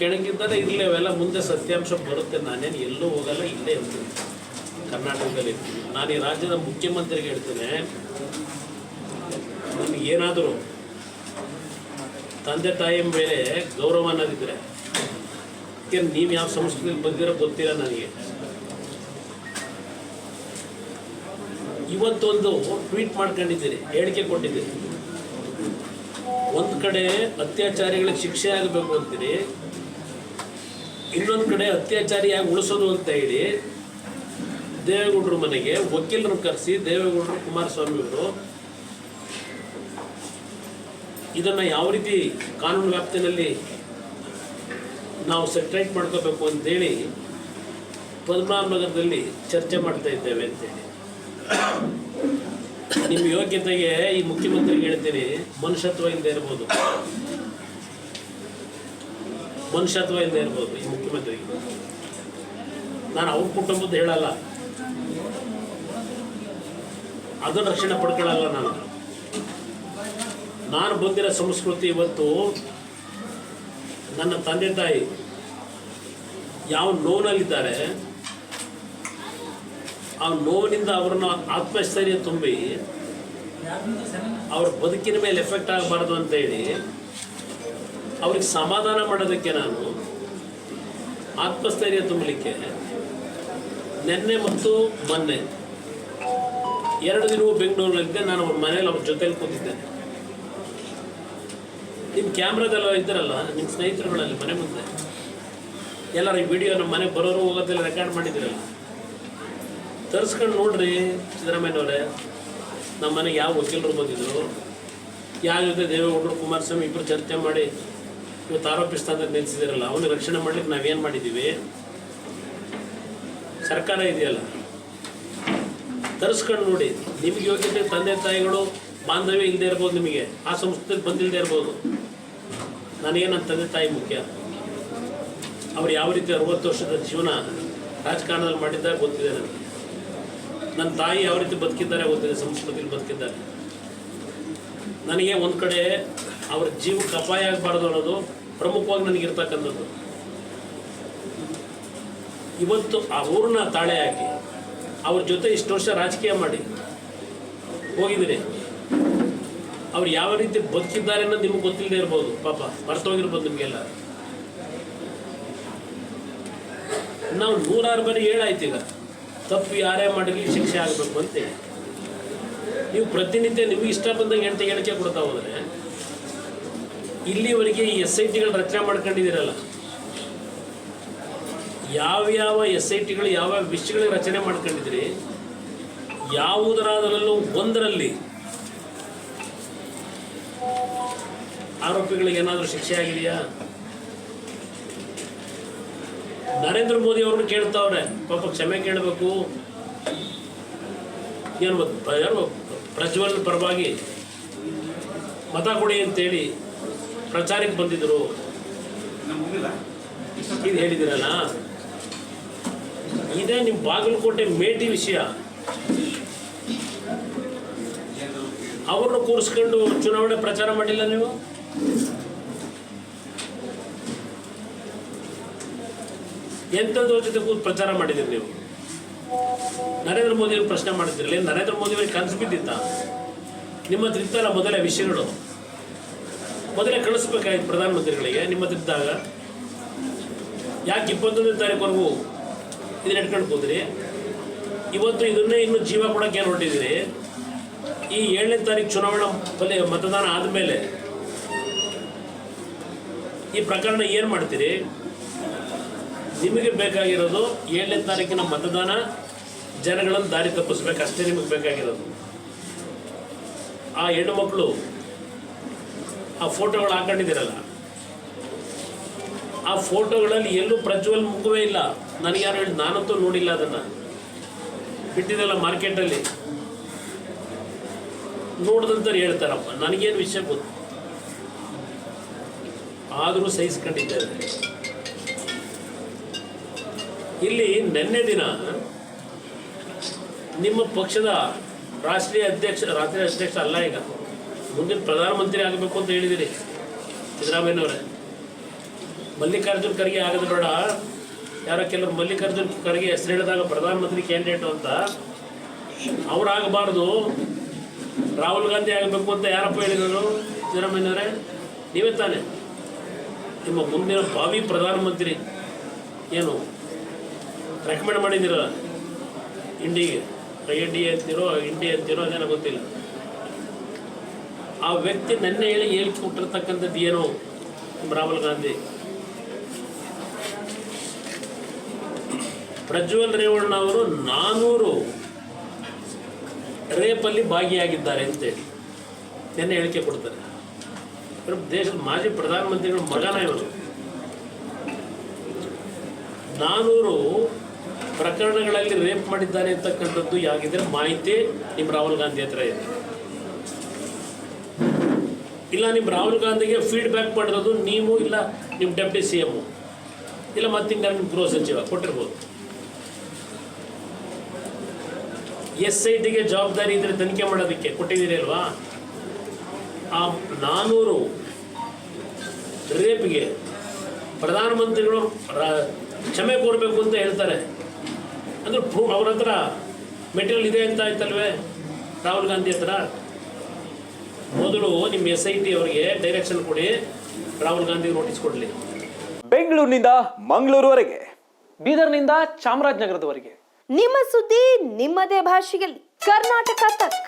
ಕೆಳಗಿದ್ದರೆ ಇರಲಿ, ಅವೆಲ್ಲ ಮುಂದೆ ಸತ್ಯಾಂಶ ಬರುತ್ತೆ. ನಾನೇನು ಎಲ್ಲೂ ಹೋಗಲ್ಲ, ಇಲ್ಲೇ ಇರ್ತೀನಿ. ಕರ್ನಾಟಕದಲ್ಲಿ ಇರ್ತೀನಿ. ನಾನು ಈ ರಾಜ್ಯದ ಮುಖ್ಯಮಂತ್ರಿಗೆ ಹೇಳ್ತೇನೆ. ನಿಮ್ಗೆ ಏನಾದರೂ ತಂದೆ ತಾಯಿ ಮೇಲೆ ಗೌರವ ಅನ್ನೋದಿದ್ರೆ ನೀವು ಯಾವ ಸಂಸ್ಕೃತಿಯಲ್ಲಿ ಬಂದಿರೋ ಗೊತ್ತಿಲ್ಲ ನನಗೆ. ಇವತ್ತೊಂದು ಟ್ವೀಟ್ ಮಾಡ್ಕೊಂಡಿದ್ದೀರಿ ಹೇಳಿಕೆ ಕೊಟ್ಟಿದ್ದೀರಿ ಒಂದು ಕಡೆ ಅತ್ಯಾಚಾರಿಗಳಿಗೆ ಶಿಕ್ಷೆ ಆಗಬೇಕು ಅಂತೀರಿ ಇನ್ನೊಂದು ಕಡೆ ಅತ್ಯಾಚಾರಿಯಾಗಿ ಉಳಿಸೋದು ಅಂತ ಹೇಳಿ ದೇವೇಗೌಡರ ಮನೆಗೆ ವಕೀಲರು ಕರೆಸಿ ದೇವೇಗೌಡರು ಕುಮಾರಸ್ವಾಮಿ ಅವರು ಇದನ್ನು ಯಾವ ರೀತಿ ಕಾನೂನು ವ್ಯಾಪ್ತಿನಲ್ಲಿ ನಾವು ಸೆಟ್ರೈಟ್ ಮಾಡ್ಕೋಬೇಕು ಅಂತೇಳಿ ಪದ್ಮನಾಭನಗರದಲ್ಲಿ ಚರ್ಚೆ ಮಾಡ್ತಾ ಇದ್ದೇವೆ ಅಂತೇಳಿ ನಿಮ್ಮ ಯೋಗ್ಯತೆಗೆ ಈ ಮುಖ್ಯಮಂತ್ರಿಗೆ ಹೇಳ್ತೀನಿ ಮನುಷ್ಯತ್ವ ಇಲ್ಲದೆ ಇರ್ಬೋದು. ಮನುಷ್ಯತ್ವ ಇಲ್ಲದೆ ಇರ್ಬೋದು ಈ ಮುಖ್ಯಮಂತ್ರಿಗೆ. ನಾನು ಅವ್ರ ಕುಟುಂಬದ ಹೇಳಲ್ಲ. ಅದನ್ನು ರಕ್ಷಣೆ ಪಡ್ಕೊಳ್ಳಲ್ಲ ನಾನು. ನಾನು ಬಂದಿರೋ ಸಂಸ್ಕೃತಿ ಇವತ್ತು ನನ್ನ ತಂದೆ ತಾಯಿ ಯಾವ ನೋವಿನಲ್ಲಿದ್ದಾರೆ ಆ ನೋವಿನಿಂದ ಅವ್ರನ್ನ ಆತ್ಮಸ್ಥೈರ್ಯ ತುಂಬಿ, ಅವ್ರ ಬದುಕಿನ ಮೇಲೆ ಎಫೆಕ್ಟ್ ಆಗಬಾರ್ದು ಅಂತ ಹೇಳಿ ಅವ್ರಿಗೆ ಸಮಾಧಾನ ಮಾಡೋದಕ್ಕೆ ನಾನು ಆತ್ಮಸ್ಥೈರ್ಯ ತುಂಬಲಿಕ್ಕೆ ನಿನ್ನೆ ಮತ್ತು ಮೊನ್ನೆ ಎರಡು ದಿನವೂ ಬೆಂಗಳೂರಿನಲ್ಲಿದ್ದೆ ನಾನು ಅವ್ರ ಮನೇಲಿ ಅವ್ರ ಜೊತೆಲಿ ಕೂತಿದ್ದೇನೆ ನಿಮ್ಮ ಕ್ಯಾಮ್ರಾದೆಲ್ಲ ಇದ್ದಾರಲ್ಲ, ನಿಮ್ಮ ಸ್ನೇಹಿತರುಗಳಲ್ಲಿ ಮನೆ ಮುಂದೆ? ಎಲ್ಲರ ಈ ವಿಡಿಯೋ ನಮ್ಮ ಮನೆ ಬರೋರು ಹೋಗೋದೆಲ್ಲ ರೆಕಾರ್ಡ್ ಮಾಡಿದ್ದೀರಲ್ಲ. ತರಿಸ್ಕೊಂಡು ನೋಡ್ರಿ ಸಿದ್ದರಾಮಯ್ಯನವರೇ, ನಮ್ಮ ಮನೆಗೆ ಯಾವ ವಕೀಲರು ಬಂದಿದ್ರು? ಯಾವ ಜೊತೆ ದೇವೇಗೌಡರು ಕುಮಾರಸ್ವಾಮಿ ಇಬ್ಬರು ಚರ್ಚೆ ಮಾಡಿ ಇವತ್ತು ಆರೋಪಿಸ್ತಾ ನಿಲ್ಲಿಸಿದಿರಲ್ಲ ಅವನ ರಕ್ಷಣೆ ಮಾಡ್ಲಿಕ್ಕೆ ನಾವೇನು ಮಾಡಿದ್ದೀವಿ ಸರ್ಕಾರ ಇದೆಯಲ್ಲ? ತರಿಸ್ಕೊಂಡು ನೋಡಿ, ನಿಮಗೆ ಯೋಗ್ಯತೆ ತಂದೆ ತಾಯಿಗಳು, ಬಾಂಧವ್ಯ ಇಲ್ಲದೆ ಇರ್ಬೋದು ನಿಮಗೆ, ಆ ಸಂಸ್ಥೆಯಲ್ಲಿ ಬಂದಿಲ್ಲದೆ ಇರ್ಬೋದು. ನನಗೆ ನನ್ನ ತಂದೆ ತಾಯಿ ಮುಖ್ಯ? ಅವ್ರು ಯಾವ ರೀತಿ ಅರವತ್ತು ವರ್ಷದ ಜೀವನ ರಾಜಕಾರಣದಲ್ಲಿ ಮಾಡಿದ್ದಾಗ ಗೊತ್ತಿದೆ ನನಗೆ. ನನ್ನ ತಾಯಿ ಯಾವ ರೀತಿ ಬದುಕಿದ್ದಾರೆ ಗೊತ್ತಿದೆ ಸಂಸ್ಕೃತಿಯಲ್ಲಿ ಬದುಕಿದ್ದಾರೆ. ನನಗೆ ಒಂದು ಕಡೆ ಅವ್ರ ಜೀವಕ್ಕೆ ಅಪಾಯ ಆಗಬಾರ್ದು ಅನ್ನೋದು ಪ್ರಮುಖವಾಗಿ ನನಗಿರ್ತಕ್ಕಂಥದ್ದು. ಇವತ್ತು ಆ ಊರನ್ನ ತಾಳೆ ಹಾಕಿ ಅವ್ರ ಜೊತೆ ಇಷ್ಟು ವರ್ಷ ರಾಜಕೀಯ ಮಾಡಿ ಹೋಗಿದ್ದೀರಿ. ಅವ್ರು ಯಾವ ರೀತಿ ಬದುಕಿದ್ದಾರೆ ಅನ್ನೋದು ನಿಮ್ಗೆ ಗೊತ್ತಿಲ್ಲದೆ ಇರ್ಬೋದು. ಪಾಪ ಮರ್ತೋಗಿರ್ಬೋದು ನಿಮಗೆಲ್ಲ. ನಾವು ನೂರಾರು ಬಾರಿ ಹೇಳಾಯ್ತು ಈಗ. ತಪ್ಪು ಯಾರೇ ಮಾಡಿರಲಿ ಶಿಕ್ಷೆ ಆಗಬೇಕು ಅಂತೇಳಿ ನೀವು ಪ್ರತಿನಿತ್ಯ ನಿಮಗೆ ಇಷ್ಟ ಬಂದಂಗೆ ಹೆಂಡತಿ ಹೇಳಿಕೆ ಕೊಡ್ತಾ ಹೋದರೆ ಇಲ್ಲಿವರೆಗೆ ಈ ಎಸ್ ಐ ಟಿಗಳು ರಚನೆ ಮಾಡ್ಕೊಂಡಿದ್ದೀರಲ್ಲ ಯಾವ್ಯಾವ ಎಸ್ ಐ ಟಿಗಳು ಯಾವ ವಿಷಯಗಳಿಗೆ ರಚನೆ ಮಾಡ್ಕೊಂಡಿದ್ರಿ ಯಾವುದರಾದರಲ್ಲೂ ಒಂದರಲ್ಲಿ ಆರೋಪಿಗಳಿಗೆ ಏನಾದರೂ ಶಿಕ್ಷೆ ಆಗಿದೆಯಾ? ನರೇಂದ್ರ ಮೋದಿ ಅವ್ರನ್ನ ಕೇಳ್ತಾವ್ರೆ, ಪಾಪ ಕ್ಷಮೆ ಕೇಳಬೇಕು. ಏನು ಪ್ರಜ್ವಲ್ ಪರವಾಗಿ ಮತ ಕೊಡಿ ಅಂತೇಳಿ ಪ್ರಚಾರಕ್ಕೆ ಬಂದಿದ್ರು. ಇದು ಹೇಳಿದಿರಲ್ಲ ಇದೇ ನಿಮ್ಮ ಬಾಗಲಕೋಟೆ ಮೇಟಿ ವಿಷಯ. ಅವ್ರನ್ನ ಕೂರಿಸ್ಕೊಂಡು ಚುನಾವಣೆ ಪ್ರಚಾರ ಮಾಡಿಲ್ಲ ನೀವು? ಎಂಥದ್ದು ಜೊತೆ ಕೂತು ಪ್ರಚಾರ ಮಾಡಿದ್ದೀರಿ ನೀವು? ನರೇಂದ್ರ ಮೋದಿ ಪ್ರಶ್ನೆ ಮಾಡಿದ್ರಲ್ಲಿ ನರೇಂದ್ರ ಮೋದಿ ಅವ್ರಿಗೆ ಕನಸು ಬಿದ್ದಿತ್ತ? ನಿಮ್ಮ ಹತ್ರ ಇತ್ತಲ್ಲ ಮೊದಲೇ ವಿಷಯಗಳು? ಮೊದಲೇ ಕಳಿಸ್ಬೇಕಾಯ್ತು ಪ್ರಧಾನಮಂತ್ರಿಗಳಿಗೆ ನಿಮ್ಮ ಹತ್ರ ಇದ್ದಾಗ ಯಾಕೆ ಇಪ್ಪತ್ತೊಂದನೇ ತಾರೀಕುವರೆಗೂ ಇದನ್ನ ಇಟ್ಕೊಂಡು ಹೋದ್ರಿ ಇವತ್ತು ಇದನ್ನೇ ಇನ್ನೂ ಜೀವ ಕೊಡೋಕೆ ಏನು ಹೊರಟಿದ್ದೀರಿ? ಈ ಏಳನೇ ತಾರೀಕು ಚುನಾವಣಾ ಫಲ ಮತದಾನ ಆದಮೇಲೆ ಈ ಪ್ರಕರಣ ಏನು ಮಾಡ್ತೀರಿ? ನಿಮಗೆ ಬೇಕಾಗಿರೋದು ಏಳನೇ ತಾರೀಕಿನ ಮತದಾನ, ಜನಗಳನ್ನು ದಾರಿ ತಪ್ಪಿಸ್ಬೇಕು, ಅಷ್ಟೇ ನಿಮಗೆ ಬೇಕಾಗಿರೋದು. ಆ ಹೆಣ್ಣು ಮಕ್ಕಳು ಆ ಫೋಟೋಗಳು ಹಾಕೊಂಡಿದ್ದೀರಲ್ಲ? ಆ ಫೋಟೋಗಳಲ್ಲಿ ಎಲ್ಲೂ ಪ್ರಜ್ವಲ್ ಮುಖವೇ ಇಲ್ಲ. ನನಗೆ ಯಾರು ಹೇಳಿ, ನಾನಂತೂ ನೋಡಿಲ್ಲ ಅದನ್ನು. ಬಿಟ್ಟಿದ್ದಲ್ಲ ಮಾರ್ಕೆಟಲ್ಲಿ. ನೋಡ್ದಂತಾರೆ ಹೇಳ್ತಾರಪ್ಪ, ನನಗೇನು ವಿಷಯ ಗೊತ್ತು? ಆದರೂ ಸಹಿಸ್ಕೊಂಡಿದ್ದಾರೆ. ಇಲ್ಲಿ ನಿನ್ನೆ ದಿನ ನಿಮ್ಮ ಪಕ್ಷದ ರಾಷ್ಟ್ರೀಯ ಅಧ್ಯಕ್ಷ ರಾಷ್ಟ್ರೀಯ ಅಧ್ಯಕ್ಷ ಅಲ್ಲ ಈಗ. ಮುಂದಿನ ಪ್ರಧಾನಮಂತ್ರಿ ಆಗಬೇಕು ಅಂತ ಹೇಳಿದಿರಿ ಸಿದ್ದರಾಮಯ್ಯನವರೇ. ಮಲ್ಲಿಕಾರ್ಜುನ್ ಖರ್ಗೆ ಆಗದ ಬೇಡ ಯಾರೋ ಕೆಲವರು ಮಲ್ಲಿಕಾರ್ಜುನ್ ಖರ್ಗೆ ಹೆಸರು ಹೇಳಿದಾಗ ಪ್ರಧಾನಮಂತ್ರಿ ಕ್ಯಾಂಡಿಡೇಟು ಅಂತ ಅವರಾಗಬಾರ್ದು. ರಾಹುಲ್ ಗಾಂಧಿ ಆಗಬೇಕು ಅಂತ ಯಾರಪ್ಪ ಹೇಳಿದರು ಸಿದ್ದರಾಮಯ್ಯನವರೇ? ನೀವೇ ತಾನೆ. ನಿಮ್ಮ ಮುಂದಿನ ಭಾವಿ ಪ್ರಧಾನಮಂತ್ರಿ ಏನು ರೆಕಮೆಂಡ್ ಮಾಡಿದ್ದೀರಲ್ಲ ಇಂಡಿಗೆ ಐ ಡಿ ಅಂತೀರೋ ಇಂಡಿ ಅಂತೀರೋ, ಅದೇನೋ ಗೊತ್ತಿಲ್ಲ. ಆ ವ್ಯಕ್ತಿ ನನ್ನ ಹೇಳಿ ಹೇಳ್ಕೊಟ್ಟಿರ್ತಕ್ಕಂಥದ್ದು ಏನೋ ರಾಹುಲ್ ಗಾಂಧಿ. ಪ್ರಜ್ವಲ್ ರೇವಣ್ಣ ಅವರು ನಾನೂರು ರೇಪಲ್ಲಿ ಭಾಗಿಯಾಗಿದ್ದಾರೆ ಅಂತೇಳಿ ನಿನ್ನೆ ಹೇಳಿಕೆ ಕೊಡ್ತಾರೆ. ದೇಶದ ಮಾಜಿ ಪ್ರಧಾನಮಂತ್ರಿಗಳ ಮಗನ ಇವರು. ನಾನೂರು ಪ್ರಕರಣಗಳಲ್ಲಿ ರೇಪ್ ಮಾಡಿದ್ದಾರೆ ಅಂತಕ್ಕಂಥದ್ದು ಯಾಗಿದ್ರೆ ಮಾಹಿತಿ ನಿಮ್ಮ ರಾಹುಲ್ ಗಾಂಧಿ ಹತ್ರ ಇದೆ. ಇಲ್ಲ ನಿಮ್ಮ ರಾಹುಲ್ ಗಾಂಧಿಗೆ ಫೀಡ್ಬ್ಯಾಕ್ ಮಾಡಿರೋದು ನೀವು ಇಲ್ಲ ನಿಮ್ಮ ಡೆಪ್ಟಿ ಸಿ ಎಮ್ಮು ಇಲ್ಲ ಮತ್ತಿಂಗ ನಿಮ್ಮ ಗೃಹ ಸಚಿವ ಕೊಟ್ಟಿರ್ಬೋದು. ಎಸ್ ಐ ಟಿಗೆ ಜವಾಬ್ದಾರಿ ಇದ್ರೆ ತನಿಖೆ ಮಾಡೋದಕ್ಕೆ ಕೊಟ್ಟಿದ್ದೀರಿ ಅಲ್ವಾ? ಆ ನಾನೂರು ರೇಪ್ಗೆ ಪ್ರಧಾನಮಂತ್ರಿಗಳು ಕ್ಷಮೆ ಕೋರಬೇಕು ಅಂತ ಹೇಳ್ತಾರೆ. ಅಂದ್ರೆ ಅವ್ರ ಹತ್ರ ಮೆಟೀರಿಯಲ್ ಇದೆ ಅಂತ ಆಯ್ತಲ್ವೇ? ರಾಹುಲ್ ಗಾಂಧಿ ಹತ್ರ? ಮೊದಲು ನಿಮ್ಮ ಎಸ್ ಐ ಟಿ ಅವರಿಗೆ ಡೈರೆಕ್ಷನ್ ಕೊಡಿ. ರಾಹುಲ್ ಗಾಂಧಿ ನೋಟಿಸ್ ಕೊಡಲಿ. ಬೆಂಗಳೂರಿನಿಂದ ಮಂಗಳೂರುವರೆಗೆ ಬೀದರ್ನಿಂದ ಚಾಮರಾಜನಗರದವರೆಗೆ. ನಿಮ್ಮ ಸುದ್ದಿ ನಿಮ್ಮದೇ ಭಾಷೆಯಲ್ಲಿ. ಕರ್ನಾಟಕ ತಕ್.